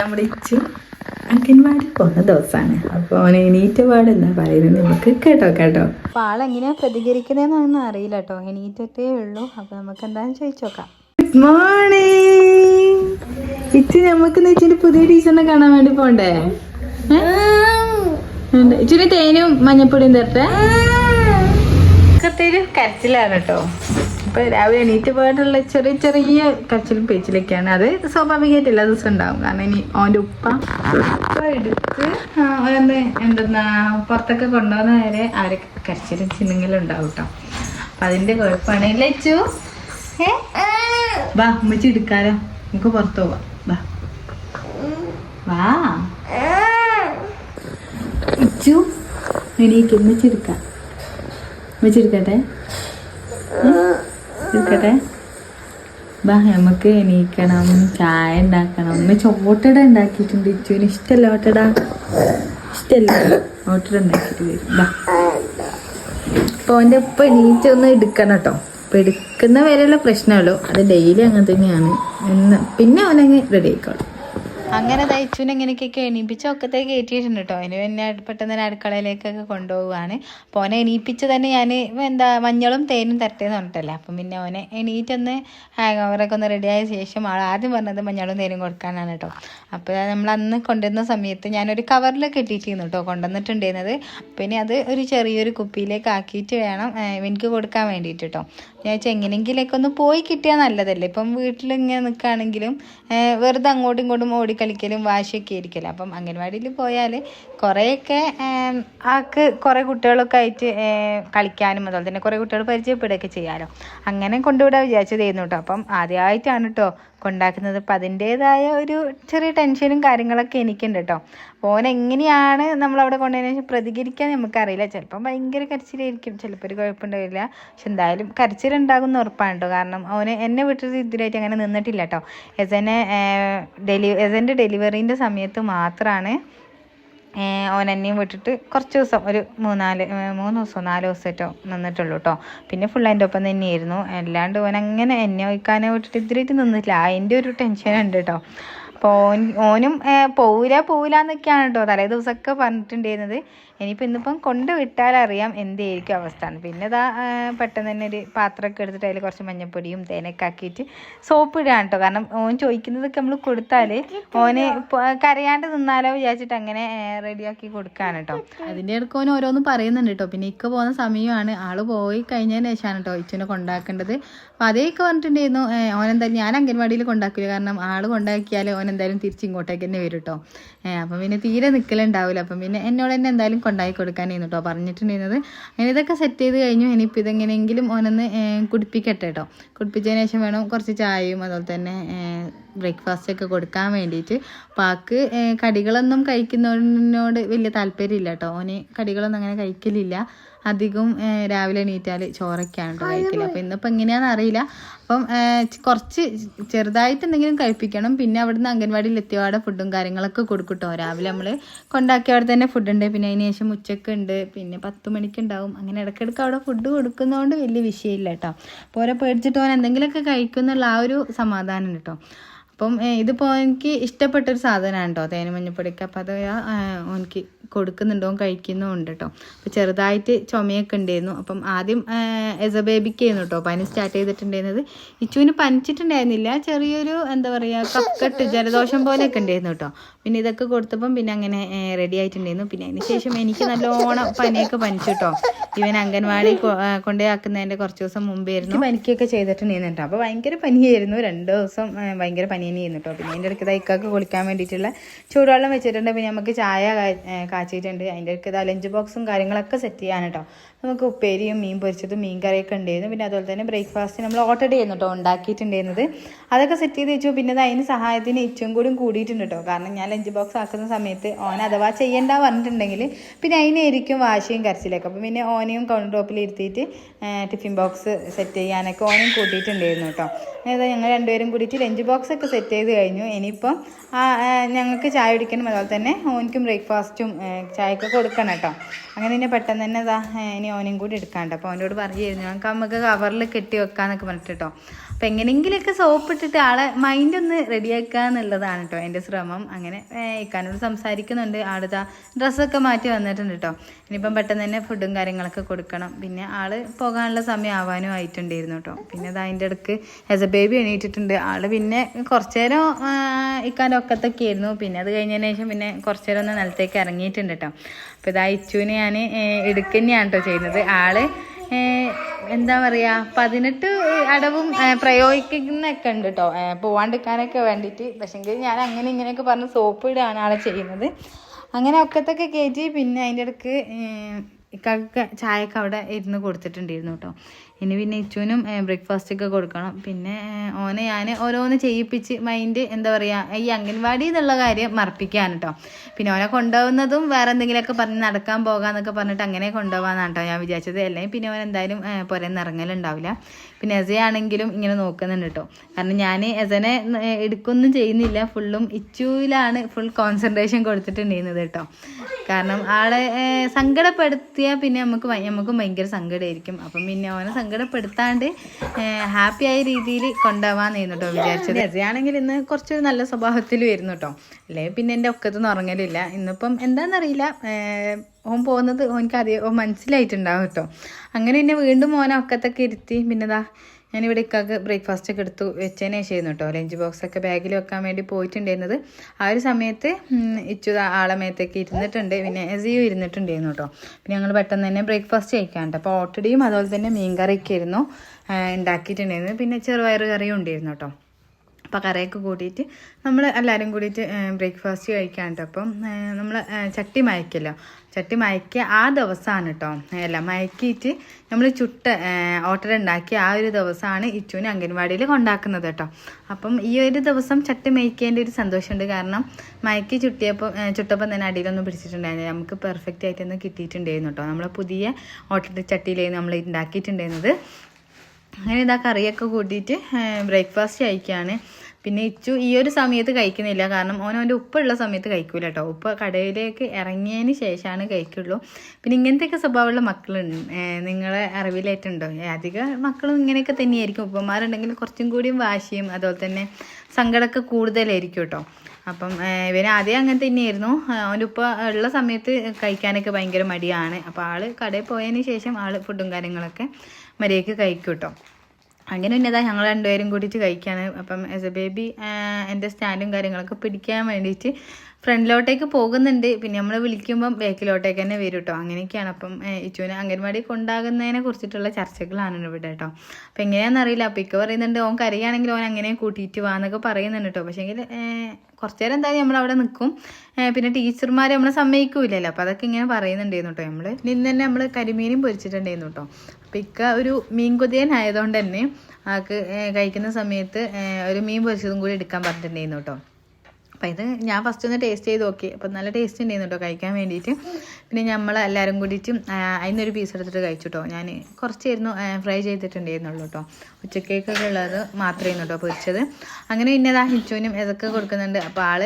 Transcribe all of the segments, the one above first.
നമ്മുടെ ഇച്ചു അംഗൻവാടി പോകുന്ന ദിവസമാണ്. അപ്പോൾ അവൻ എണീറ്റ എന്നാ പറയുന്നത് നമുക്ക് കേട്ടോ കേട്ടോ. അപ്പോൾ ആളെങ്ങനെയാ പ്രതികരിക്കുന്നതെന്നൊന്നും അറിയില്ല കേട്ടോ. എണീറ്റേ ഉള്ളൂ. അപ്പോൾ നമുക്ക് എന്താണെന്ന് ചോദിച്ചു നോക്കാം. ഗുഡ് മോർണിംഗ് ഇച്ചി നമുക്ക് നെച്ചിന്റെ പുതിയ ടീച്ചറിനെ കാണാൻ വേണ്ടി പോണ്ടേ? ഇച്ചിരി തേനും മഞ്ഞപ്പൊടിയും തരട്ടെ? കരച്ചിലാണ് കേട്ടോ. അപ്പൊ രാവിലെ എണീറ്റ് പോയിട്ടുള്ള ചെറിയ ചെറിയ കച്ചിലും പേച്ചിലൊക്കെയാണ്. അത് സ്വാഭാവികമായിട്ട് എല്ലാ ദിവസവും ഉണ്ടാവും. കാരണം ഇനി ഓന്റെ ഉപ്പ ഉപ്പ എടുത്ത് ഒന്ന് എന്തെന്നാ പുറത്തൊക്കെ കൊണ്ടുവന്ന വരെ അവരെ കരച്ചിലും ചിന്നുങ്ങലും ഉണ്ടാവും കേട്ടോ അപ്പൊ അതിന്റെ കുഴപ്പമാണ് ലച്ചു വാ ഉമ്മച്ചി എടുക്കാലോ. നമുക്ക് പുറത്ത് പോവാം. വാ. വാ. ഇച്ചു എണീക്ക്. ഉമ്മച്ചി എടുക്കാം. ഉമ്മച്ചി എടുക്കട്ടെ? എടുക്കട്ടെ ബാ നമുക്ക് എണീക്കണം ചായ ഉണ്ടാക്കണം. ഒന്ന് ചോട്ടട ഉണ്ടാക്കിയിട്ടുണ്ട്. ഇച്ചുവിന് ഇഷ്ടമല്ല ഓട്ടട. ഇഷ്ടമല്ല ഓട്ടട ഉണ്ടാക്കിയിട്ട് ബാ. അപ്പോൾ അവന്റെ ഉപ്പ എണീറ്റൊന്ന് എടുക്കണം കേട്ടോ. അപ്പം എടുക്കുന്ന വരെയുള്ള പ്രശ്നമുള്ളൂ അത് ഡെയിലി അങ്ങനെ തന്നെയാണ്. എന്ന് പിന്നെ അവനങ്ങ് റെഡി ആയിക്കോളും. അങ്ങനെ തയ്ച്ചുവിനെ എങ്ങനെയൊക്കെ എണീപ്പിച്ച് ഒക്കത്തെ കയറ്റിയിട്ടുണ്ട് കേട്ടോ അതിന് പിന്നെ പെട്ടെന്ന് തന്നെ അടുക്കളയിലേക്കൊക്കെ കൊണ്ടുപോവുകയാണ്. അപ്പോൾ ഓനെ എണീപ്പിച്ച് തന്നെ ഞാൻ എന്താ മഞ്ഞളും തേനും തരട്ടേന്ന് പറഞ്ഞിട്ടല്ലേ. അപ്പം പിന്നെ ഓനെ എണീറ്റൊന്ന് ഹാങ് ഓവറൊക്കെ ഒന്ന് റെഡിയായ ശേഷം ആൾ ആദ്യം പറഞ്ഞത് മഞ്ഞളും തേനും കൊടുക്കാനാണ് കേട്ടോ അപ്പോൾ നമ്മൾ അന്ന് കൊണ്ടുവരുന്ന സമയത്ത് ഞാനൊരു കവറിലൊക്കെ ഇട്ടിട്ടിരുന്നു കേട്ടോ കൊണ്ടുവന്നിട്ടുണ്ടായിരുന്നത്. പിന്നെ അത് ഒരു ചെറിയൊരു കുപ്പിയിലേക്ക് ആക്കിയിട്ട് വേണം എനിക്ക് കൊടുക്കാൻ വേണ്ടിയിട്ട് കേട്ടോ ഞാൻ വെച്ചാൽ എങ്ങനെയെങ്കിലൊക്കെ ഒന്ന് പോയി കിട്ടിയാൽ നല്ലതല്ലേ. ഇപ്പം വീട്ടിൽ ഇങ്ങനെ നിൽക്കുകയാണെങ്കിലും വെറുതെ അങ്ങോട്ടും ഇങ്ങോട്ടും ഓടിക്കളിക്കലും വാശിയൊക്കെ ആയിരിക്കല്ലോ? അപ്പം അംഗൻവാടിയിൽ പോയാൽ കുറേയൊക്കെ ആൾക്ക് കുറേ കുട്ടികളൊക്കെ ആയിട്ട് കളിക്കാനും അതുപോലെ തന്നെ കുറേ കുട്ടികൾ പരിചയപ്പെടുകയൊക്കെ ചെയ്യാമല്ലോ അങ്ങനെ കൊണ്ടുവിടാൻ വിചാരിച്ചതായിരുന്നു കേട്ടോ അപ്പം ആദ്യമായിട്ടാണ് കേട്ടോ കൊണ്ടാക്കുന്നത്. അപ്പം അതിന്റേതായ ഒരു ചെറിയ ടെൻഷനും കാര്യങ്ങളൊക്കെ എനിക്കുണ്ട് കേട്ടോ ഓൻ എങ്ങനെയാണ് നമ്മളവിടെ കൊണ്ടുപോയതിനു ശേഷം പ്രതികരിക്കാൻ നമുക്കറിയില്ല. ചിലപ്പം ഭയങ്കര കരച്ചിലായിരിക്കും. ചിലപ്പോൾ ഒരു കുഴപ്പമുണ്ടാവില്ല. പക്ഷെ എന്തായാലും കരച്ചിലുണ്ടാകുന്ന ഉറപ്പാണ് കേട്ടോ കാരണം അവന് എന്നെ വിട്ടിട്ട് ഇതിലായിട്ട് അങ്ങനെ നിന്നിട്ടില്ല കേട്ടോ എസനെ ഡെലി എസന്റെ ഡെലിവറീന്റെ സമയത്ത് മാത്രമാണ് എന്നെയും വിട്ടിട്ട് കുറച്ച് ദിവസം ഒരു മൂന്നാൽ മൂന്ന് ദിവസം നാല് ദിവസമായിട്ടോ നിന്നിട്ടുള്ളൂ കേട്ടോ പിന്നെ ഫുൾ അതിന്റെ ഒപ്പം തന്നെയായിരുന്നു. അല്ലാണ്ട് ഓൻ അങ്ങനെ എന്നെ ഒഴിക്കാനെ വിട്ടിട്ട് ഇതിലായിട്ട് നിന്നിട്ടില്ല. അതിന്റെ ഒരു ടെൻഷൻ ഉണ്ട് കേട്ടോ അപ്പോൾ ഓൻ ഓനും പോവില്ല പോവില്ല കേട്ടോ തലേ ദിവസമൊക്കെ പറഞ്ഞിട്ടുണ്ടായിരുന്നത്. ഇനിയിപ്പോൾ ഇന്നിപ്പം കൊണ്ട് വിട്ടാലറിയാം എന്തായിരിക്കും അവസ്ഥ പിന്നെ ഇതാ പെട്ടെന്ന് തന്നെ ഒരു പാത്രമൊക്കെ എടുത്തിട്ട് അതിൽ കുറച്ച് മഞ്ഞപ്പൊടിയും തേനൊക്കെ ആക്കിയിട്ട് സോപ്പ് ഇടുകയാണ് കേട്ടോ കാരണം ഓൻ ചോദിക്കുന്നതൊക്കെ നമ്മൾ കൊടുത്താൽ ഓന് കരയാണ്ട് നിന്നാലോ വിചാരിച്ചിട്ട് അങ്ങനെ റെഡിയാക്കി കൊടുക്കുകയാണ് കേട്ടോ അതിന്റെ ഇടയ്ക്ക് ഓൻ ഓരോന്നും പറയുന്നുണ്ട് കേട്ടോ പിന്നെ ഇക്ക പോകുന്ന സമയമാണ്. ആൾ പോയി കഴിഞ്ഞതിന് ശേഷമാണ് കേട്ടോ ഇച്ചുനെ കൊണ്ടാക്കേണ്ടത്. അപ്പോൾ അതേക്ക് പറഞ്ഞിട്ടുണ്ടായിരുന്നു. ഓനെന്താ ഞാൻ അംഗൻവാടിയിൽ കൊണ്ടാക്കില്ല കാരണം ആൾ കൊണ്ടാക്കിയാൽ ഓൻ എന്തായാലും തിരിച്ചിങ്ങോട്ടേക്ക് തന്നെ വരും കേട്ടോ അപ്പം പിന്നെ തീരെ നിൽക്കലുണ്ടാവില്ല അപ്പം പിന്നെ എന്നോട് തന്നെ എന്തായാലും കൊണ്ടാക്കി കൊടുക്കാനേ കേട്ടോ പറഞ്ഞിട്ടുണ്ടായിരുന്നത്. അങ്ങനെ ഇതൊക്കെ സെറ്റ് ചെയ്ത് കഴിഞ്ഞു. ഇനിയിപ്പോൾ ഇതെങ്ങനെയെങ്കിലും ഓനൊന്ന് കുടിപ്പിക്കട്ടെ കേട്ടോ കുടിപ്പിച്ചതിന് ശേഷം വേണം കുറച്ച് ചായയും അതുപോലെ തന്നെ ബ്രേക്ക്ഫാസ്റ്റ് ഒക്കെ കൊടുക്കാൻ വേണ്ടിയിട്ട്. പാക്ക് കടികളൊന്നും കഴിക്കുന്നതിനോട് വലിയ താല്പര്യമില്ല കേട്ടോ ഓന് കടികളൊന്നും അങ്ങനെ കഴിക്കലില്ല. അധികം രാവിലെ എണീറ്റാൽ ചോറൊക്കെയാണ് കേട്ടോ കഴിക്കൽ. അപ്പോൾ ഇന്നിപ്പോൾ എങ്ങനെയാണെന്ന് അറിയില്ല. അപ്പം കുറച്ച് ചെറുതായിട്ട് എന്തെങ്കിലും കഴിപ്പിക്കണം. പിന്നെ അവിടുന്ന് അംഗൻവാടിയിൽ എത്തിയപാടെ ഫുഡും കാര്യങ്ങളൊക്കെ കൊടുക്കട്ടോ കേട്ടോ രാവിലെ നമ്മൾ കൊണ്ടാക്കിയ അവിടെ തന്നെ ഫുഡ് ഉണ്ട്. പിന്നെ അതിന് ശേഷം ഉച്ചയ്ക്ക് ഉണ്ട്. പിന്നെ പത്ത് മണിക്ക് ഉണ്ടാവും. അങ്ങനെ ഇടയ്ക്കിടയ്ക്ക് അവിടെ ഫുഡ് കൊടുക്കുന്നതുകൊണ്ട് വലിയ വിഷയമില്ല കേട്ടോ അപ്പോൾ ഓരോ പേടിച്ചിട്ട് ഓൻ എന്തെങ്കിലുമൊക്കെ കഴിക്കുന്നുള്ള ആ ഒരു സമാധാനം കേട്ടോ അപ്പം ഇതിപ്പോൾ എനിക്ക് ഇഷ്ടപ്പെട്ടൊരു സാധനമാണ് കേട്ടോ തേനും അപ്പോൾ അത് എനിക്ക് കൊടുക്കുന്നുണ്ടോ കഴിക്കുന്നുമുണ്ട് കേട്ടോ അപ്പോൾ ചെറുതായിട്ട് ചുമയൊക്കെ ഉണ്ടായിരുന്നു. അപ്പം ആദ്യം എസ ബേബിക്ക് ആയിരുന്നു കേട്ടോ പനി സ്റ്റാർട്ട് ചെയ്തിട്ടുണ്ടായിരുന്നത്. ഇച്ചുവിന് പനിച്ചിട്ടുണ്ടായിരുന്നില്ല. ചെറിയൊരു എന്താ പറയുക കക്കട്ട് ജലദോഷം പോലെയൊക്കെ ഉണ്ടായിരുന്നു കേട്ടോ പിന്നെ ഇതൊക്കെ കൊടുത്തപ്പം പിന്നെ അങ്ങനെ റെഡി ആയിട്ടുണ്ടായിരുന്നു. പിന്നെ അതിനുശേഷം എനിക്ക് നല്ലോണം പനിയൊക്കെ പനിച്ചു കേട്ടോ ഇവൻ അംഗൻവാടി കൊണ്ടുപോയി കുറച്ച് ദിവസം മുമ്പായിരുന്നു പനിക്കൊക്കെ ചെയ്തിട്ടുണ്ടായിരുന്നു കേട്ടോ അപ്പോൾ ഭയങ്കര പനിയായിരുന്നു. രണ്ട് ദിവസം ഭയങ്കര പനി തന്നെയായിരുന്നു കേട്ടോ പിന്നെ അതിന്റെ ഇടയ്ക്ക് തൈക്കൊക്കെ കുളിക്കാൻ വേണ്ടിയിട്ടുള്ള ചൂടുവെള്ളം വെച്ചിട്ടുണ്ട്. പിന്നെ നമുക്ക് ചായ കാച്ചിട്ടുണ്ട് അതിന്റെ ഇടയ്ക്ക് ഇതാ ലഞ്ച് ബോക്സും കാര്യങ്ങളൊക്കെ സെറ്റ് ചെയ്യാൻ കേട്ടോ നമുക്ക് ഉപ്പേരിയും മീൻ പൊരിച്ചതും മീൻ കറിയൊക്കെ ഉണ്ടായിരുന്നു. പിന്നെ അതുപോലെ തന്നെ ബ്രേക്ക്ഫാസ്റ്റ് നമ്മൾ ഓർഡർ ചെയ്യുന്നു കേട്ടോ ഉണ്ടാക്കിയിട്ടുണ്ടായിരുന്നത്. അതൊക്കെ സെറ്റ് ചെയ്ത് വെച്ചു. പിന്നെ അതിന് സഹായത്തിന് ഇച്ചും കൂടി കൂടിയിട്ടുണ്ട് കേട്ടോ കാരണം ഞാൻ ലഞ്ച് ബോക്സ് ആക്കുന്ന സമയത്ത് ഓൻ അഥവാ ചെയ്യണ്ട പറഞ്ഞിട്ടുണ്ടെങ്കിൽ പിന്നെ അതിനായിരിക്കും വാശിയും കരച്ചിലൊക്കെ. അപ്പം പിന്നെ ഓനെയും കൗണ്ടർ ടോപ്പിൽ ഇരുത്തിയിട്ട് ടിഫിൻ ബോക്സ് സെറ്റ് ചെയ്യാനൊക്കെ ഓനും കൂട്ടിയിട്ടുണ്ടായിരുന്നു കേട്ടോ അതായത് ഞങ്ങൾ രണ്ടുപേരും കൂടിയിട്ട് ലഞ്ച് ബോക്സ് ഒക്കെ സെറ്റ് ചെയ്ത് കഴിഞ്ഞു. ഇനിയിപ്പം ഞങ്ങൾക്ക് ചായ കുടിക്കണം. അതുപോലെ തന്നെ ഓനിക്കും ബ്രേക്ക്ഫാസ്റ്റും ചായയൊക്കെ കൊടുക്കണം കേട്ടോ. അങ്ങനെ ഇനി പെട്ടെന്ന് തന്നെ ഏ, ഇനി ഓനും കൂടി എടുക്കാണ്ട്. അപ്പോൾ അവനോട് പറയുമായിരുന്നു ഞങ്ങൾക്ക് നമുക്ക് കവറിൽ കെട്ടി വെക്കാന്നൊക്കെ പറഞ്ഞിട്ട് കേട്ടോ. അപ്പം എങ്ങനെയെങ്കിലുമൊക്കെ സോപ്പ് ഇട്ടിട്ട് ആളെ മൈൻഡ് ഒന്ന് റെഡിയാക്കുക എന്നുള്ളതാണ് കേട്ടോ എന്റെ ശ്രമം. അങ്ങനെ ഇക്കാനോട് സംസാരിക്കുന്നുണ്ട്. ആടുത്ത ഡ്രസ്സൊക്കെ മാറ്റി വന്നിട്ടുണ്ട് കേട്ടോ. ഇനിയിപ്പം പെട്ടെന്ന് തന്നെ ഫുഡും കാര്യങ്ങളൊക്കെ കൊടുക്കണം. പിന്നെ ആൾ പോകാനുള്ള സമയം ആവാനും ആയിട്ടുണ്ടായിരുന്നു കേട്ടോ. പിന്നെ അത് അതിന്റെ ഇടയ്ക്ക് ആസ് എ ബേബി എണീറ്റിട്ടുണ്ട്. ആൾ പിന്നെ കുറച്ച് നേരം ആ, ഇക്കാന്റെ ഒക്കത്തൊക്കെ ആയിരുന്നു പിന്നെ അത് കഴിഞ്ഞതിന് ശേഷം പിന്നെ കുറച്ച് നേരം ഒന്ന് നിലത്തേക്ക് ഇറങ്ങിയിട്ടുണ്ട് കേട്ടോ അപ്പോൾ ഇതാ ഇച്ചുവിനെ ഞാൻ എടുക്കുന്നതാണ് കേട്ടോ ചെയ്യുന്നത്. ആൾ എന്താ പറയുക പതിനെട്ട് അടവും പ്രയോഗിക്കുന്നൊക്കെ ഉണ്ട് കേട്ടോ പോവാണ്ടിരിക്കാനൊക്കെ വേണ്ടിയിട്ട്. പക്ഷെങ്കിൽ ഞാൻ അങ്ങനെ ഇങ്ങനെയൊക്കെ പറഞ്ഞ് സോപ്പ് ഇടുകയാണ് ആളെ ചെയ്യുന്നത്. അങ്ങനെ ഒക്കത്തൊക്കെ കയറ്റി പിന്നെ അതിന്റെ ഇടയ്ക്ക് ഇക്കൊക്കെ ചായയൊക്കെ അവിടെ ഇരുന്ന് കൊടുത്തിട്ടുണ്ടായിരുന്നു കേട്ടോ ഇനി പിന്നെ ഇച്ചുവിനും ബ്രേക്ക്ഫാസ്റ്റ് ഒക്കെ കൊടുക്കണം. പിന്നെ ഓനെ ഞാൻ ഓരോന്ന് ചെയ്യിപ്പിച്ച് മൈൻഡ് എന്താ പറയുക ഈ അംഗൻവാടി എന്നുള്ള കാര്യം മറപ്പിക്കുകയാണ് കേട്ടോ പിന്നെ ഓനെ കൊണ്ടുപോകുന്നതും വേറെ എന്തെങ്കിലുമൊക്കെ പറഞ്ഞ് നടക്കാൻ പോകാമെന്നൊക്കെ പറഞ്ഞിട്ട് അങ്ങനെ കൊണ്ടുപോകാന്നാണ് കേട്ടോ ഞാൻ വിചാരിച്ചത്. അല്ലെങ്കിൽ പിന്നെ അവൻ എന്തായാലും ഏഹ് നിറങ്ങലുണ്ടാവില്ല പിന്നെ എസയാണെങ്കിലും ഇങ്ങനെ നോക്കുന്നുണ്ട് കേട്ടോ കാരണം ഞാൻ എസനെ എടുക്കൊന്നും ചെയ്യുന്നില്ല. ഫുള്ളും ഇച്ചുവിലാണ് ഫുൾ കോൺസെൻട്രേഷൻ കൊടുത്തിട്ടുണ്ടായിരുന്നത് കേട്ടോ കാരണം ആളെ സങ്കടപ്പെടുത്തിയാൽ പിന്നെ നമുക്ക് നമുക്കും ഭയങ്കര സങ്കടമായിരിക്കും അപ്പം പിന്നെ ഓനെ സങ്കടപ്പെടുത്താണ്ട് ഹാപ്പി ആയ രീതിയിൽ കൊണ്ടുപോകാന്നായിരുന്നു കേട്ടോ വിചാരിച്ചത്. എസയാണെങ്കിൽ ഇന്ന് കുറച്ചൊരു നല്ല സ്വഭാവത്തിൽ വരുന്നു കേട്ടോ അല്ലേ പിന്നെ എന്റെ ഒക്കത്തൊന്നും ഉറങ്ങലില്ല. ഇന്നിപ്പം എന്താണെന്നറിയില്ല ഓൻ പോകുന്നത് ഓനക്ക് അറിയാം മനസ്സിലായിട്ടുണ്ടാവും കേട്ടോ അങ്ങനെ പിന്നെ വീണ്ടും ഓനെ ഒക്കത്തൊക്കെ ഇരുത്തി പിന്നെ ഞാനിവിടെ ഇക്കാക്ക് ബ്രേക്ക്ഫാസ്റ്റ് ഒക്കെ എടുത്തു വെച്ചതിന് ശേഷമായിരുന്നു കേട്ടോ ലഞ്ച് ബോക്സ് ഒക്കെ ബാഗിൽ വെക്കാൻ വേണ്ടി പോയിട്ടുണ്ടായിരുന്നത്. ആ ഒരു സമയത്ത് ഇച്ചു ആളമയത്തേക്ക് ഇരുന്നിട്ടുണ്ട്. പിന്നെ എസിയും ഇരുന്നിട്ടുണ്ടായിരുന്നു കേട്ടോ പിന്നെ ഞങ്ങൾ പെട്ടെന്ന് തന്നെ ബ്രേക്ക്ഫാസ്റ്റ് കഴിക്കാണ്ട് അപ്പോൾ ഓട്ടടിയും അതുപോലെ തന്നെ മീൻ കറിയൊക്കെ ആയിരുന്നു ഉണ്ടാക്കിയിട്ടുണ്ടായിരുന്നത്. പിന്നെ ചെറുപയർ കറിയും ഉണ്ടായിരുന്നു കേട്ടോ അപ്പോൾ കറിയൊക്കെ കൂട്ടിയിട്ട് നമ്മൾ എല്ലാവരും കൂടിയിട്ട് ബ്രേക്ക്ഫാസ്റ്റ് കഴിക്കാൻ കേട്ടോ അപ്പം നമ്മൾ ചട്ടി മയക്കല്ലോ? ചട്ടി മയക്കിയ ആ ദിവസമാണ് കേട്ടോ അല്ല മയക്കിയിട്ട് നമ്മൾ ചുട്ട ഓട്ടർ ഉണ്ടാക്കിയ ആ ഒരു ദിവസമാണ് ഇച്ചുവിനെ അംഗൻവാടിയിൽ കൊണ്ടാക്കുന്നത് കേട്ടോ അപ്പം ഈ ഒരു ദിവസം ചട്ടി മയക്കേണ്ട ഒരു സന്തോഷമുണ്ട്. കാരണം മയക്കി ചുട്ടിയപ്പോൾ ചുട്ടപ്പം തന്നെ അടിയിലൊന്നും പിടിച്ചിട്ടുണ്ടായിരുന്നു നമുക്ക് പെർഫെക്റ്റ് ആയിട്ടൊന്ന് കിട്ടിയിട്ടുണ്ടായിരുന്നു കേട്ടോ നമ്മളെ പുതിയ ഓട്ടർ ചട്ടിയിലായിരുന്നു നമ്മൾ ഉണ്ടാക്കിയിട്ടുണ്ടായിരുന്നത് അങ്ങനെ ഇതാ കറിയൊക്കെ കൂട്ടിയിട്ട് ബ്രേക്ക്ഫാസ്റ്റ് കഴിക്കുകയാണ് പിന്നെ ഇച്ചു ഈ ഒരു സമയത്ത് കഴിക്കുന്നില്ല. കാരണം ഓൻ അവന്റെ ഉപ്പുള്ള സമയത്ത് കഴിക്കൂല കേട്ടോ ഉപ്പ് കടയിലേക്ക് ഇറങ്ങിയതിന് ശേഷമാണ് കഴിക്കുള്ളൂ. പിന്നെ ഇങ്ങനത്തെയൊക്കെ സ്വഭാവമുള്ള മക്കളുണ്ട്. നിങ്ങളെ അറിവിലായിട്ടുണ്ടോ അധികം മക്കളും ഇങ്ങനെയൊക്കെ തന്നെയായിരിക്കും. ഉപ്പമാരുണ്ടെങ്കിൽ കുറച്ചും കൂടിയും വാശിയും അതുപോലെ തന്നെ സങ്കടമൊക്കെ കൂടുതലായിരിക്കും കേട്ടോ അപ്പം ഇവന് ആദ്യം അങ്ങനെ തന്നെയായിരുന്നു. അവന്റെ ഉപ്പ ഉള്ള സമയത്ത് കഴിക്കാനൊക്കെ ഭയങ്കര മടിയാണ്. അപ്പോൾ ആൾ കടയിൽ പോയതിന് ശേഷം ആൾ ഫുഡും കാര്യങ്ങളൊക്കെ മര്യാദയ്ക്ക് കഴിക്കും കേട്ടോ അങ്ങനെ പിന്നെ ഇതാ ഞങ്ങൾ രണ്ടുപേരും കൂടിയിട്ട് കഴിക്കുകയാണ് അപ്പം ആസ് എ ബേബി എന്റെ സ്റ്റാൻഡും കാര്യങ്ങളൊക്കെ പിടിക്കാൻ വേണ്ടിയിട്ട് ഫ്രണ്ടിലോട്ടേക്ക് പോകുന്നുണ്ട്. പിന്നെ നമ്മൾ വിളിക്കുമ്പം ബാക്കിലോട്ടേക്ക് തന്നെ വരും കേട്ടോ അങ്ങനെയൊക്കെയാണ്. അപ്പം ഇച്ചുവിനെ അംഗൻവാടി കൊണ്ടാകുന്നതിനെ കുറിച്ചിട്ടുള്ള ചർച്ചകളാണ് ഇവിടെ കേട്ടോ അപ്പം എങ്ങനെയാണെന്ന് അറിയില്ല. അപ്പം ഇക്ക പറയുന്നുണ്ട് ഓൻ കരയാണെങ്കിൽ ഓൻ അങ്ങനെ കൂട്ടിയിട്ട് വാന്നൊക്കെ പറയുന്നുണ്ട് കേട്ടോ പക്ഷേങ്കിൽ കുറച്ച് നേരം എന്തായാലും നമ്മൾ അവിടെ നിൽക്കും പിന്നെ ടീച്ചർമാർ നമ്മളെ സമ്മതിക്കൂലല്ലോ അപ്പോൾ അതൊക്കെ ഇങ്ങനെ പറയുന്നുണ്ടായിരുന്നു കേട്ടോ നമ്മൾ നിന്ന് തന്നെ നമ്മൾ കരിമീനും പൊരിച്ചിട്ടുണ്ടായിരുന്നു കേട്ടോ അപ്പം ഇക്ക ഒരു ആയതുകൊണ്ട് തന്നെ ആൾക്ക് കഴിക്കുന്ന സമയത്ത് ഒരു മീൻ പൊരിച്ചതും കൂടി എടുക്കാൻ പറഞ്ഞിട്ടുണ്ടായിരുന്നു കേട്ടോ അപ്പം ഇത് ഞാൻ ഫസ്റ്റ് ഒന്ന് ടേസ്റ്റ് ചെയ്ത് നോക്കി. അപ്പം നല്ല ടേസ്റ്റ് ഉണ്ടായിരുന്നു കേട്ടോ കഴിക്കാൻ വേണ്ടിയിട്ട് പിന്നെ നമ്മൾ എല്ലാവരും കൂടിയിട്ട് അതിനൊരു പീസ് എടുത്തിട്ട് കഴിച്ചു കേട്ടോ ഞാൻ കുറച്ചായിരുന്നു ഫ്രൈ ചെയ്തിട്ടുണ്ടായിരുന്നുള്ളൂ കേട്ടോ ഉച്ചക്കേക്കൊക്കെ ഉള്ളത് മാത്രമേ കേട്ടോ പൊരിച്ചത്. അങ്ങനെ പിന്നെ ഇതാ ഹിച്ചുവിനും ഇതൊക്കെ കൊടുക്കുന്നുണ്ട്. അപ്പോൾ ആൾ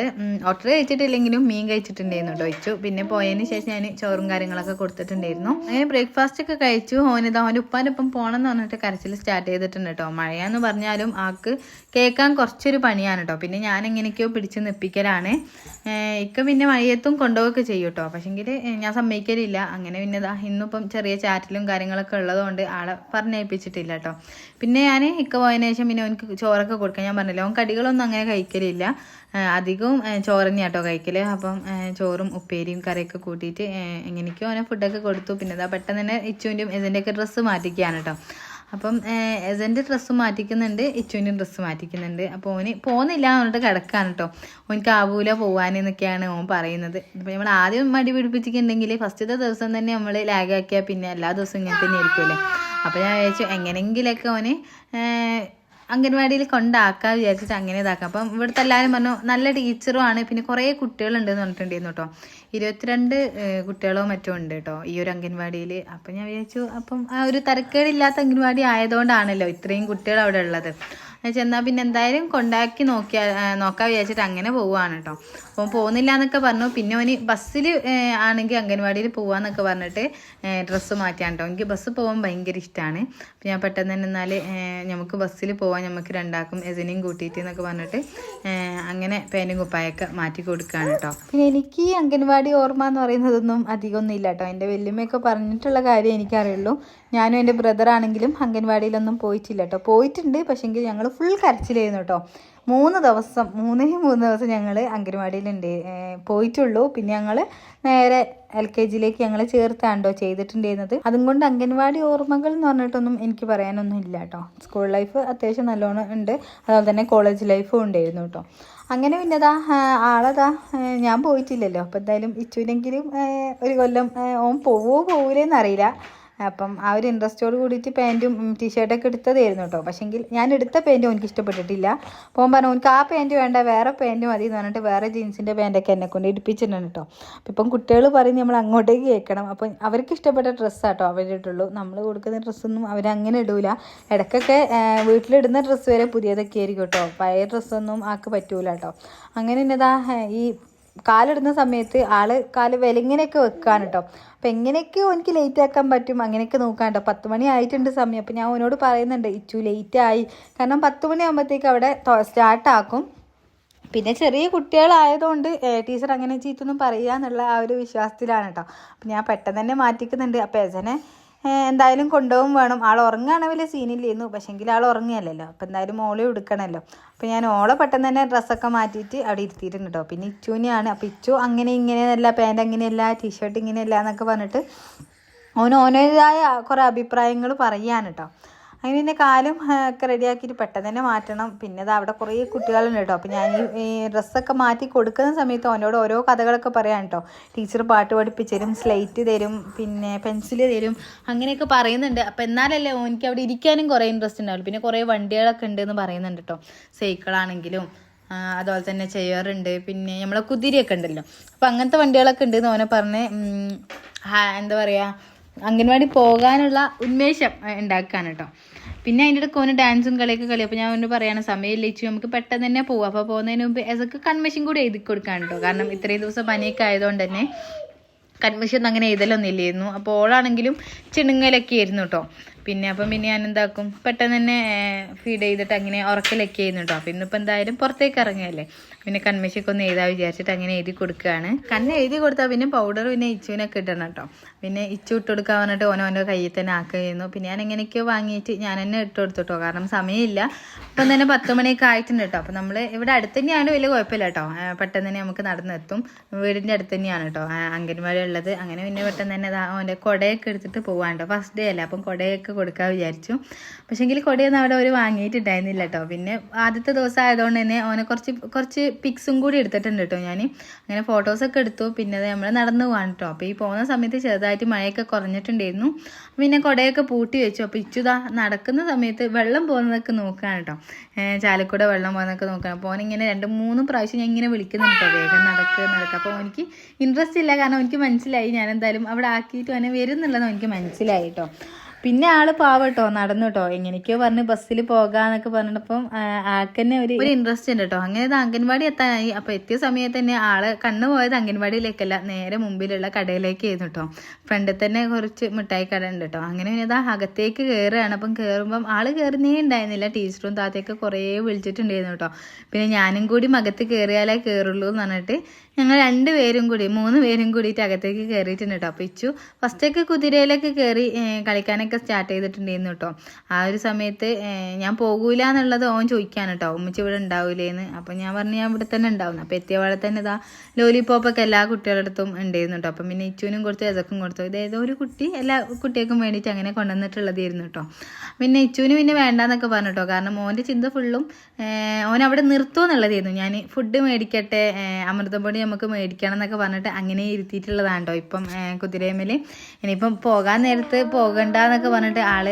ഓർഡർ കഴിച്ചിട്ടില്ലെങ്കിലും മീൻ കഴിച്ചിട്ടുണ്ടായിരുന്നു കേട്ടോ ഇച്ചു പിന്നെ പോയതിന് ശേഷം ഞാൻ ചോറും കാര്യങ്ങളൊക്കെ കൊടുത്തിട്ടുണ്ടായിരുന്നു. അങ്ങനെ ബ്രേക്ക്ഫാസ്റ്റ് ഒക്കെ കഴിച്ചു. ഓനിതാ അവൻ ഉപ്പാനൊപ്പം പോകണം എന്ന് പറഞ്ഞിട്ട് കരച്ചിൽ സ്റ്റാർട്ട് ചെയ്തിട്ടുണ്ട് കേട്ടോ മഴയാന്ന് പറഞ്ഞാലും ആൾക്ക് കേൾക്കാൻ കുറച്ചൊരു പണിയാണ് കേട്ടോ പിന്നെ ഞാൻ എങ്ങനെയൊക്കെയോ പിടിച്ച് ഏഹ് ഇക്ക പിന്നെ മഴയത്തും കൊണ്ടുപോകൊക്കെ ചെയ്യും കേട്ടോ പക്ഷെങ്കിൽ ഞാൻ സമ്മതിക്കലില്ല അങ്ങനെ പിന്നെ ഇതാ ഇന്നിപ്പം ചെറിയ ചാറ്റിലും കാര്യങ്ങളൊക്കെ ഉള്ളതുകൊണ്ട് ആളെ പറഞ്ഞേൽപ്പിച്ചിട്ടില്ല കേട്ടോ പിന്നെ ഞാൻ ഇക്ക പോയതിന് ശേഷം പിന്നെ അവനക്ക് ചോറൊക്കെ കൊടുക്കാൻ ഞാൻ പറഞ്ഞല്ലോ അവൻ കടികളൊന്നും അങ്ങനെ കഴിക്കലില്ല. അധികവും ചോറ് കേട്ടോ കഴിക്കൽ അപ്പം ചോറും ഉപ്പേരിയും കറിയൊക്കെ കൂട്ടിയിട്ട് എങ്ങനെയൊക്കെയോ അവനെ ഫുഡൊക്കെ കൊടുത്തു. പിന്നെ ഇതാ പെട്ടെന്ന് തന്നെ ഇച്ചുവിന്റെയും ഇതിന്റെയൊക്കെ ഡ്രസ്സ് മാറ്റിക്കുകയാണ് കേട്ടോ അപ്പം എസന്റെ ഡ്രസ്സ് മാറ്റിക്കുന്നുണ്ട് ഇച്ചുവിന്റെ ഡ്രസ്സ് മാറ്റിക്കുന്നുണ്ട്. അപ്പോൾ ഓന് പോകുന്നില്ല അവനോട് കിടക്കാണ് കേട്ടോ ഓനിക്ക് ആവൂല പോകാനെന്നൊക്കെയാണ് ഓൻ പറയുന്നത്. അപ്പോൾ നമ്മൾ ആദ്യം മടി പിടിപ്പിച്ചിട്ടുണ്ടെങ്കിൽ ഫസ്റ്റത്തെ ദിവസം തന്നെ നമ്മൾ ലാഗാക്കിയാൽ പിന്നെ എല്ലാ ദിവസവും ഇങ്ങനെ തന്നെ ആയിരിക്കുമല്ലേ അപ്പോൾ ഞാൻ വിചാരിച്ചു എങ്ങനെയെങ്കിലൊക്കെ ഓന് അംഗൻവാടിയിൽ കൊണ്ടാക്കാൻ വിചാരിച്ചിട്ട് അങ്ങനെ ഇതാക്കാം. അപ്പം ഇവിടുത്തെ എല്ലാവരും പറഞ്ഞു നല്ല ടീച്ചറും ആണ് പിന്നെ കുറേ കുട്ടികളുണ്ട് എന്ന് പറഞ്ഞിട്ടുണ്ടായിരുന്നു കേട്ടോ. ഇരുപത്തിരണ്ട് കുട്ടികളോ മറ്റോ ഉണ്ട് കേട്ടോ ഈ ഒരു അംഗൻവാടിയിൽ. അപ്പം ഞാൻ വിചാരിച്ചു അപ്പം ആ ഒരു തരക്കേടില്ലാത്ത അംഗൻവാടി ആയതുകൊണ്ടാണല്ലോ ഇത്രയും കുട്ടികൾ അവിടെ ഉള്ളത്. ചെന്നാൽ പിന്നെ എന്തായാലും കൊണ്ടാക്കി നോക്കിയാൽ നോക്കാൻ വിചാരിച്ചിട്ട് അങ്ങനെ പോവുകയാണ് കേട്ടോ. അപ്പോൾ പോകുന്നില്ല എന്നൊക്കെ പറഞ്ഞു. പിന്നെ ഓന് ബസ്സിൽ ആണെങ്കിൽ അംഗൻവാടിയിൽ പോവാന്നൊക്കെ പറഞ്ഞിട്ട് ഡ്രസ്സ് മാറ്റാൻ എനിക്ക് ബസ് പോകാൻ ഭയങ്കര ഇഷ്ടമാണ് അപ്പോൾ ഞാൻ പെട്ടെന്ന് തന്നെ എന്നാൽ നമുക്ക് ബസ്സിൽ പോവാൻ നമുക്ക് രണ്ടാക്കും എസിനെയും കൂട്ടിയിട്ട് എന്നൊക്കെ പറഞ്ഞിട്ട് അങ്ങനെ പേനും കുപ്പായൊക്കെ മാറ്റി കൊടുക്കുകയാണ് കേട്ടോ പിന്നെ എനിക്ക് അംഗൻവാടി ഓർമ്മ എന്ന് പറയുന്നതൊന്നും അധികമൊന്നും ഇല്ല കേട്ടോ എന്റെ വല്യമ്മയൊക്കെ പറഞ്ഞിട്ടുള്ള കാര്യം എനിക്കറിയുള്ളൂ. ഞാനും എന്റെ ബ്രദറാണെങ്കിലും അംഗൻവാടിയിലൊന്നും പോയിട്ടില്ല കേട്ടോ പോയിട്ടുണ്ട് പക്ഷേങ്കിൽ ഞങ്ങൾ ഫുൾ കരച്ചിലായിരുന്നു കേട്ടോ മൂന്ന് ദിവസം മൂന്നേ മൂന്ന് ദിവസം ഞങ്ങൾ അംഗൻവാടിയിലുണ്ട്. പോയിട്ടുള്ളൂ. പിന്നെ ഞങ്ങൾ നേരെ എൽ കെ ജിയിലേക്ക് ഞങ്ങൾ ചേർത്താണ്ടോ ചെയ്തിട്ടുണ്ടായിരുന്നത്. അതും കൊണ്ട് അംഗൻവാടി ഓർമ്മകൾ എന്ന് പറഞ്ഞിട്ടൊന്നും എനിക്ക് പറയാനൊന്നും ഇല്ല കേട്ടോ. സ്കൂൾ ലൈഫ് അത്യാവശ്യം നല്ലോണം ഉണ്ട്. അതുപോലെ തന്നെ കോളേജ് ലൈഫും ഉണ്ടായിരുന്നു കേട്ടോ. അങ്ങനെ പിന്നെതാ ആളതാ ഞാൻ പോയിട്ടില്ലല്ലോ. അപ്പോൾ എന്തായാലും ഇച്ചുവിനെങ്കിലും ഒരു കൊല്ലം ഓൻ പോവോ പോവില്ലെന്ന് അറിയില്ല അപ്പം ആ ഒരു ഇൻട്രസ്റ്റോട് കൂടിയിട്ട് പാന്റും ടീഷർട്ടൊക്കെ എടുത്തതായിരുന്നു കേട്ടോ. പക്ഷേങ്കിൽ ഞാൻ എടുത്ത പാന്റും എനിക്ക് ഇഷ്ടപ്പെട്ടിട്ടില്ല. പോകാൻ പറഞ്ഞു എനിക്ക് ആ പാന്റ് വേണ്ട വേറെ പാന്റ് മതി എന്ന് പറഞ്ഞിട്ട് വേറെ ജീൻസിന്റെ പാന്റൊക്കെ എന്നെ കൊണ്ട് ഇടിപ്പിച്ചിട്ടുണ്ട് കേട്ടോ. അപ്പം ഇപ്പം കുട്ടികൾ പറയും നമ്മൾ അങ്ങോട്ടേക്ക് കേൾക്കണം. അപ്പം അവർക്ക് ഇഷ്ടപ്പെട്ട ഡ്രസ്സാട്ടോ അവരിട്ടുള്ളൂ നമ്മൾ കൊടുക്കുന്ന ഡ്രസ്സൊന്നും അവരങ്ങനെ ഇടൂല. ഇടയ്ക്കൊക്കെ വീട്ടിലിടുന്ന ഡ്രസ്സ് വരെ പുതിയതൊക്കെ ആയിരിക്കും കേട്ടോ. പഴയ ഡ്രസ്സൊന്നും ആൾക്ക് പറ്റൂല കേട്ടോ. അങ്ങനെ ഇന്നതാ ഈ കാലിടുന്ന സമയത്ത് ആൾ കാൽ വിലങ്ങനെയൊക്കെ വെക്കാൻ കേട്ടോ അപ്പം എങ്ങനെയൊക്കെ എനിക്ക് ലേറ്റ് ആക്കാൻ പറ്റും? അങ്ങനെയൊക്കെ നോക്കാൻ കേട്ടോ പത്ത് മണി ആയിട്ടുണ്ട് സമയം. അപ്പം ഞാൻ അവനോട് പറയുന്നുണ്ട് ഇച്ചു ലേറ്റ് ആയി. കാരണം പത്ത് മണി ആകുമ്പോഴത്തേക്ക് അവിടെ സ്റ്റാർട്ടാക്കും പിന്നെ ചെറിയ കുട്ടികളായതുകൊണ്ട് ടീച്ചർ അങ്ങനെ ചീത്തൊന്നും പറയുക എന്നുള്ള ആ ഒരു വിശ്വാസത്തിലാണ് കേട്ടോ അപ്പം ഞാൻ പെട്ടെന്ന് തന്നെ മാറ്റിക്കുന്നുണ്ട്. അപ്പം എസനെ എന്തായാലും കൊണ്ടുപോകും വേണം. ആൾ ഉറങ്ങുകയാണ് വലിയ സീനില്ലായിരുന്നു പക്ഷെങ്കിൽ ആൾ ഉറങ്ങിയല്ലല്ലോ. അപ്പം എന്തായാലും മോളെ എടുക്കണമല്ലോ അപ്പം ഞാൻ ഓളെ പെട്ടെന്ന് തന്നെ ഡ്രസ്സൊക്കെ മാറ്റിയിട്ട് അവിടെ ഇരുത്തിയിട്ടുണ്ട് കേട്ടോ പിന്നെ ഇച്ചുവിനെയാണ്. അപ്പം ഇച്ചു അങ്ങനെ ഇങ്ങനെയല്ല പാന്റ് അങ്ങനെയല്ല ടീഷർട്ട് ഇങ്ങനെയല്ല എന്നൊക്കെ പറഞ്ഞിട്ട് ഓന് ഓനേതായ കുറേ അഭിപ്രായങ്ങൾ പറയാൻ കേട്ടോ അങ്ങനെ പിന്നെ കാലും ഒക്കെ റെഡിയാക്കിയിട്ട് പെട്ടെന്ന് തന്നെ മാറ്റണം. പിന്നെ അത് അവിടെ കുറേ കുട്ടികളുണ്ട് കേട്ടോ. അപ്പോൾ ഞാൻ ഈ- ഡ്രസ്സൊക്കെ മാറ്റി കൊടുക്കുന്ന സമയത്ത് അവനോട് ഓരോ കഥകളൊക്കെ പറയാൻ കേട്ടോ. ടീച്ചർ പാട്ട് പഠിപ്പിച്ച് തരും സ്ലേറ്റ് തരും പിന്നെ പെൻസിൽ തരും അങ്ങനെയൊക്കെ പറയുന്നുണ്ട്. അപ്പോൾ എന്നാലല്ലേ എനിക്ക് അവിടെ ഇരിക്കാനും കുറേ ഇൻട്രസ്റ്റ് ഉണ്ടാവുള്ളൂ. പിന്നെ കുറേ വണ്ടികളൊക്കെ ഉണ്ട് എന്ന് പറയുന്നുണ്ട് കേട്ടോ. സൈക്കിളാണെങ്കിലും അതുപോലെ തന്നെ ചെയ്യാറുണ്ട് പിന്നെ നമ്മളെ കുതിരയൊക്കെ ഉണ്ടല്ലോ. അപ്പം അങ്ങനത്തെ വണ്ടികളൊക്കെ ഉണ്ട് എന്ന് ഓനെ പറഞ്ഞ് എന്താ പറയുക അംഗൻവാടി പോകാനുള്ള ഉന്മേഷം ഉണ്ടാക്കുകയാണ് കേട്ടോ പിന്നെ അതിന്റെ ഇടയ്ക്ക് ഓന് ഡാൻസും കളിയൊക്കെ കളി അപ്പോൾ ഞാൻ ഒന്ന് പറയാണ് സമയമില്ല ഇച്ചു നമുക്ക് പെട്ടെന്ന് തന്നെ പോവാം. അപ്പോൾ പോകുന്നതിന് മുമ്പ് എസക്ക് കൺവെഷൻ കൂടി എഴുതി കൊടുക്കാൻ കേട്ടോ കാരണം ഇത്രയും ദിവസം പനിയൊക്കെ ആയതുകൊണ്ട് തന്നെ കൺവെഷൻ അങ്ങനെ എഴുതലൊന്നും ഇല്ലായിരുന്നു അപ്പോൾ ഓളാണെങ്കിലും ചിണുങ്ങലൊക്കെ ആയിരുന്നു കേട്ടോ പിന്നെ അപ്പം പിന്നെ ഞാൻ എന്താക്കും പെട്ടെന്ന് തന്നെ ഫീഡ് ചെയ്തിട്ട് അങ്ങനെ ഉറക്കിലൊക്കെ ചെയ്യുന്നുണ്ടോ അപ്പം ഇന്നിപ്പോൾ എന്തായാലും പുറത്തേക്ക് ഇറങ്ങിയല്ലേ പിന്നെ കൺമശിയൊക്കെ ഒന്ന് എഴുതാ വിചാരിച്ചിട്ട് അങ്ങനെ എഴുതി കൊടുക്കുകയാണ്. കണ്ണ് എഴുതി കൊടുത്താൽ പിന്നെ പൗഡർ പിന്നെ ഇച്ചുവിനൊക്കെ ഇടണം കേട്ടോ പിന്നെ ഇച്ചു ഇട്ട് കൊടുക്കാൻ പറഞ്ഞിട്ട് ഓനോ ഓന്റെ കയ്യിൽ തന്നെ ആക്കുകയായിരുന്നു. പിന്നെ ഞാൻ എങ്ങനെയൊക്കെയോ വാങ്ങിയിട്ട് ഞാൻ തന്നെ ഇട്ട് കൊടുത്തിട്ടോ. കാരണം സമയമില്ല. അപ്പം തന്നെ പത്ത് മണിയൊക്കെ ആയിട്ടുണ്ട് കേട്ടോ അപ്പം നമ്മൾ ഇവിടെ അടുത്ത് തന്നെയാണ് വലിയ കുഴപ്പമില്ല കേട്ടോ പെട്ടെന്ന് തന്നെ നമുക്ക് നടന്നെത്തും. വീടിന്റെ അടുത്ത് തന്നെയാണ് കേട്ടോ അംഗൻവാടി ഉള്ളത് അങ്ങനെ പിന്നെ പെട്ടെന്ന് തന്നെ ഓന്റെ കുടയൊക്കെ എടുത്തിട്ട് പോകാൻ ഫസ്റ്റ് ഡേ അല്ല? അപ്പം കുടയൊക്കെ കൊടുക്കാൻ വിചാരിച്ചു. പക്ഷേങ്കിൽ കൊടിയൊന്നും അവിടെ ഒരു വാങ്ങിയിട്ടുണ്ടായിരുന്നില്ല കേട്ടോ പിന്നെ ആദ്യത്തെ ദിവസം ആയതുകൊണ്ട് തന്നെ ഓനെ കുറച്ച് കുറച്ച് പിക്സും കൂടി എടുത്തിട്ടുണ്ട് കേട്ടോ ഞാൻ അങ്ങനെ ഫോട്ടോസൊക്കെ എടുത്തു. പിന്നെ നമ്മൾ നടന്നു പോകാൻ കേട്ടോ അപ്പോൾ ഈ പോകുന്ന സമയത്ത് ചെറുതായിട്ട് മഴയൊക്കെ കുറഞ്ഞിട്ടുണ്ടായിരുന്നു. പിന്നെ കുടയൊക്കെ പൂട്ടി വെച്ചു. അപ്പോൾ ഇച്ചുതാ നടക്കുന്ന സമയത്ത് വെള്ളം പോകുന്നതൊക്കെ നോക്കുകയാണ് കേട്ടോ ചാലക്കൂടെ വെള്ളം പോകുന്നതൊക്കെ നോക്കുകയാണ് അപ്പോൾ ഓനിങ്ങനെ രണ്ട് മൂന്ന് പ്രാവശ്യം ഞാൻ ഇങ്ങനെ വിളിക്കുന്നുണ്ട് കേട്ടോ വേഗം നടക്കുക നടക്കുക അപ്പോൾ എനിക്ക് ഇൻട്രസ്റ്റ് ഇല്ല. കാരണം എനിക്ക് മനസ്സിലായി. ഞാൻ എന്തായാലും അവിടെ ആക്കിയിട്ട് അവനെ വരുന്നുള്ളതെന്ന് എനിക്ക് മനസ്സിലായി കേട്ടോ പിന്നെ ആൾ പാവട്ടോ നടന്നു കേട്ടോ എങ്ങനെയൊക്കെയോ പറഞ്ഞ് ബസ്സിൽ പോകാന്നൊക്കെ പറഞ്ഞപ്പം ആക്കന്നെ ഒരു ഒരു ഇൻട്രസ്റ്റ് ഉണ്ട് കേട്ടോ അങ്ങനെ അംഗൻവാടി എത്താനായി. അപ്പൊ എത്തിയ സമയത്ത് തന്നെ ആൾ കണ്ണു പോയത് അംഗൻവാടിയിലേക്കല്ല നേരെ മുമ്പിലുള്ള കടയിലേക്ക് ആയിരുന്നു കേട്ടോ ഫ്രണ്ടിൽ തന്നെ കുറച്ച് മിഠായി കട ഉണ്ട് കേട്ടോ അങ്ങനെ പിന്നെ ഇതാ അകത്തേക്ക് കയറുകയാണ് അപ്പം കയറുമ്പം ആൾ കയറുന്നേ ഉണ്ടായിരുന്നില്ല. ടീച്ചറും താത്തയൊക്കെ കുറേ വിളിച്ചിട്ടുണ്ടായിരുന്നു കേട്ടോ പിന്നെ ഞാനും കൂടി മകത്ത് കയറിയാലേ കയറുള്ളൂ എന്ന് പറഞ്ഞിട്ട് ഞങ്ങൾ രണ്ട് പേരും കൂടി മൂന്ന് പേരും കൂടിയിട്ട് അകത്തേക്ക് കയറിയിട്ടുണ്ട് കേട്ടോ. അപ്പോൾ ഇച്ചു ഫസ്റ്റൊക്കെ കുതിരയിലൊക്കെ കയറി കളിക്കാനൊക്കെ സ്റ്റാർട്ട് ചെയ്തിട്ടുണ്ടായിരുന്നു കേട്ടോ. ആ ഒരു സമയത്ത് ഞാൻ പോകൂല എന്നുള്ളത് ഓൻ ചോദിക്കാൻ കേട്ടോ. ഉമ്മച്ചി ഇവിടെ ഉണ്ടാവില്ലേന്ന് അപ്പോൾ ഞാൻ പറഞ്ഞു ഞാൻ ഇവിടെ തന്നെ ഉണ്ടാവുന്നു അപ്പോൾ എത്തിയ പാടെ തന്നെ ഇതാ ലോലിപ്പോപ്പൊക്കെ എല്ലാ കുട്ടികളുടെ അടുത്തും ഉണ്ടായിരുന്നു കേട്ടോ. അപ്പം പിന്നെ ഇച്ചുവിനും കൊടുത്തു എസക്കും കൊടുത്തു. ഇത് ഏതോ ഒരു കുട്ടി എല്ലാ കുട്ടികൾക്കും വേണ്ടിയിട്ട് അങ്ങനെ കൊണ്ടുവന്നിട്ടുള്ളതായിരുന്നു കേട്ടോ. പിന്നെ ഇച്ചുവിന് പിന്നെ വേണ്ടാന്നൊക്കെ പറഞ്ഞു കേട്ടോ. കാരണം മോന്റെ ചിന്ത ഫുള്ളും ഓൻ അവിടെ നിർത്തുമെന്നുള്ളതായിരുന്നു ഞാൻ ഫുഡ് മേടിക്കട്ടെ അമൃതം പൊടി നമുക്ക് മേടിക്കണം എന്നൊക്കെ പറഞ്ഞിട്ട് അങ്ങനെ ഇരുത്തിയിട്ടുള്ളതാണ്ടോ? ഇപ്പം ഏഹ്, കുതിരേമേൽ ഇനിയിപ്പം പോകാൻ നേരത്ത് പോകണ്ട എന്നൊക്കെ പറഞ്ഞിട്ട് ആൾ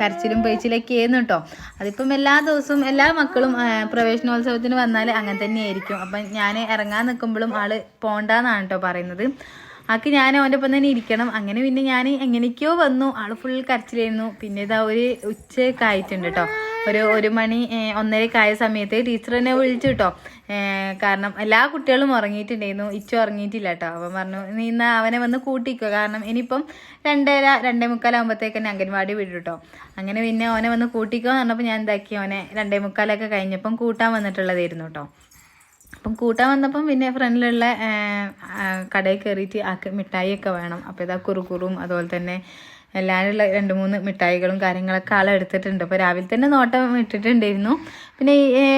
കരച്ചിലും പേച്ചിലൊക്കെ ആയിരുന്നു കേട്ടോ അതിപ്പം എല്ലാ ദിവസവും എല്ലാ മക്കളും പ്രവേശനോത്സവത്തിന് വന്നാൽ അങ്ങനെ തന്നെ ആയിരിക്കും അപ്പം ഞാൻ ഇറങ്ങാൻ നിൽക്കുമ്പോഴും ആൾ പോണ്ടെന്നാണ് കേട്ടോ പറയുന്നത്. ആക്ക് ഞാൻ അവന്റെ ഒപ്പം തന്നെ ഇരിക്കണം. അങ്ങനെ പിന്നെ ഞാൻ എങ്ങനെയൊക്കെയോ വന്നു. ആൾ ഫുൾ കരച്ചിലായിരുന്നു. പിന്നെ ഇതാ ഒരു ഉച്ചയൊക്കെ ആയിട്ടുണ്ട് കേട്ടോ ഒരു ഒരു മണി ഒന്നരക്ക് ആയ സമയത്ത് ടീച്ചർ എന്നെ വിളിച്ചു കേട്ടോ കാരണം എല്ലാ കുട്ടികളും ഉറങ്ങിയിട്ടുണ്ടായിരുന്നു. ഇച്ചു ഉറങ്ങിയിട്ടില്ല കേട്ടോ അപ്പം പറഞ്ഞു നീ ഇന്ന് അവനെ വന്ന് കൂട്ടിക്കോ. കാരണം ഇനിയിപ്പം രണ്ടര രണ്ടേ മുക്കാലാകുമ്പോഴത്തേക്ക് തന്നെ അംഗൻവാടി വിടും കേട്ടോ അങ്ങനെ പിന്നെ അവനെ വന്ന് കൂട്ടിക്കോ എന്ന് പറഞ്ഞപ്പോൾ ഞാൻ എന്താക്കി അവനെ രണ്ടേ മുക്കാലൊക്കെ കഴിഞ്ഞപ്പം കൂട്ടാൻ വന്നിട്ടുള്ളതായിരുന്നു കേട്ടോ അപ്പം കൂട്ടാൻ വന്നപ്പം പിന്നെ ഫ്രണ്ടിലുള്ള കടയിൽ കയറിയിട്ട് ആക്ക് മിഠായിയൊക്കെ വേണം. അപ്പോൾ ഇതാ കുറുക്കുറും അതുപോലെ തന്നെ എല്ലാവരുള്ള രണ്ട് മൂന്ന് മിഠായികളും കാര്യങ്ങളൊക്കെ ആളെ എടുത്തിട്ടുണ്ട്. അപ്പോൾ രാവിലെ തന്നെ നോട്ടം ഇട്ടിട്ടുണ്ടായിരുന്നു. പിന്നെ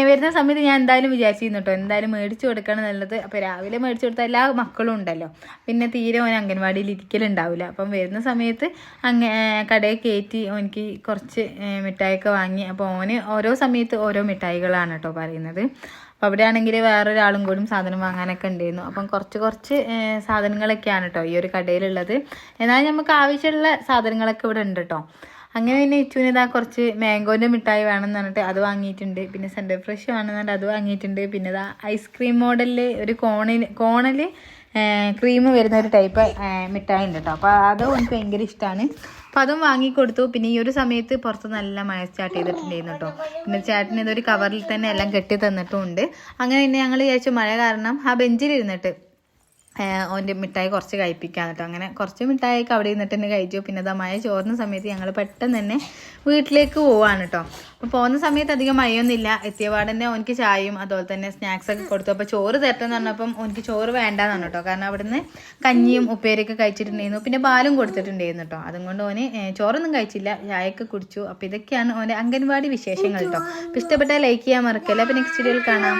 വരുന്ന സമയത്ത് ഞാൻ എന്തായാലും വിചാരിച്ചിരുന്നു കേട്ടോ എന്തായാലും മേടിച്ചു കൊടുക്കണം നല്ലത് അപ്പോൾ രാവിലെ മേടിച്ചു കൊടുത്താൽ എല്ലാ മക്കളും ഉണ്ടല്ലോ. പിന്നെ തീരെ ഓൻ അംഗൻവാടിയിൽ ഇരിക്കലുണ്ടാവില്ല അപ്പം വരുന്ന സമയത്ത് അങ്ങ കടയിൽ കയറ്റി ഓനിക്ക് കുറച്ച് മിഠായിയൊക്കെ വാങ്ങി. അപ്പോൾ ഓന് ഓരോ സമയത്ത് ഓരോ മിഠായികളാണ് കേട്ടോ പറയുന്നത്. അപ്പോൾ അവിടെ ആണെങ്കിൽ വേറൊരാളും കൂടി സാധനം വാങ്ങാനൊക്കെ ഉണ്ടായിരുന്നു. അപ്പം കുറച്ച് കുറച്ച് സാധനങ്ങളൊക്കെയാണ് കേട്ടോ ഈ ഒരു കടയിലുള്ളത്. എന്നാലും നമുക്ക് ആവശ്യമുള്ള സാധനങ്ങളൊക്കെ ഇവിടെ ഉണ്ട് കേട്ടോ അങ്ങനെ പിന്നെ ഇച്ചുവിന് കുറച്ച് മാംഗോന്റെ മിഠായി വേണമെന്ന് പറഞ്ഞിട്ട് അത് വാങ്ങിയിട്ടുണ്ട്. പിന്നെ സെന്റർ ഫ്രഷ് വേണമെന്ന് പറഞ്ഞിട്ട് അത് വാങ്ങിയിട്ടുണ്ട്. പിന്നെ ഇതാ ഐസ്ക്രീം മോഡലിൽ ഒരു കോണിൽ കോണിൽ ക്രീം വരുന്ന ഒരു ടൈപ്പ് മിഠായി ഉണ്ട് കേട്ടോ അപ്പോൾ അത് എനിക്ക് ഭയങ്കര ഇഷ്ടമാണ് അപ്പോൾ അതും വാങ്ങിക്കൊടുത്തു. പിന്നെ ഈ ഒരു സമയത്ത് പുറത്ത് നല്ല മഴ സ്റ്റാർട്ട് ചെയ്തിട്ടുണ്ടായിരുന്നു കേട്ടോ പിന്നെ ചേട്ടന് ഇതൊരു കവറിൽ തന്നെ എല്ലാം കെട്ടി തന്നിട്ടുമുണ്ട്. അങ്ങനെ തന്നെ ഞങ്ങൾ വിചാരിച്ചു മഴ കാരണം ആ ബെഞ്ചിലിരുന്നിട്ട് ഓന്റെ മിഠായി കുറച്ച് കഴിപ്പിക്കാൻ കേട്ടോ അങ്ങനെ കുറച്ച് മിഠായിയൊക്കെ അവിടെ നിന്നിട്ട് തന്നെ കഴിച്ചു. പിന്നെ മഴ ചോർന്ന സമയത്ത് ഞങ്ങൾ പെട്ടെന്ന് തന്നെ വീട്ടിലേക്ക് പോവാണ് കേട്ടോ അപ്പോൾ പോകുന്ന സമയത്ത് അധികം മഴയൊന്നുമില്ല. എത്തിയ തന്നെ ഓനിക്ക് ചായയും അതുപോലെ തന്നെ സ്നാക്സ് ഒക്കെ കൊടുത്തു. അപ്പോൾ ചോറ് തരട്ടെന്ന് പറഞ്ഞപ്പം ഓനിക്ക് ചോറ് വേണ്ടാന്നാണ് കേട്ടോ കാരണം അവിടുന്ന് കഞ്ഞിയും ഉപ്പേരിയൊക്കെ കഴിച്ചിട്ടുണ്ടായിരുന്നു. പിന്നെ പാലും കൊടുത്തിട്ടുണ്ടായിരുന്നു കേട്ടോ അതുകൊണ്ട് ഓന് ചോറൊന്നും കഴിച്ചില്ല. ചായയൊക്കെ കുടിച്ചു. അപ്പോൾ ഇതൊക്കെയാണ് ഓന്റെ അംഗൻവാടി വിശേഷങ്ങൾ കേട്ടോ അപ്പോൾ ഇഷ്ടപ്പെട്ടാൽ ലൈക്ക് ചെയ്യാൻ മറക്കല്ല. അപ്പോൾ നെക്സ്റ്റ് വീഡിയോയിൽ കാണാം.